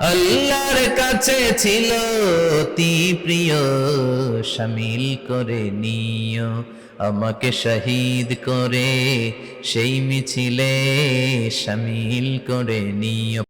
আল্লাহর কাছে ছিল অতি প্রিয় শামিল করে নিও, আমাকে শহীদ করে সেই মিছিলে সামিল করে নিও।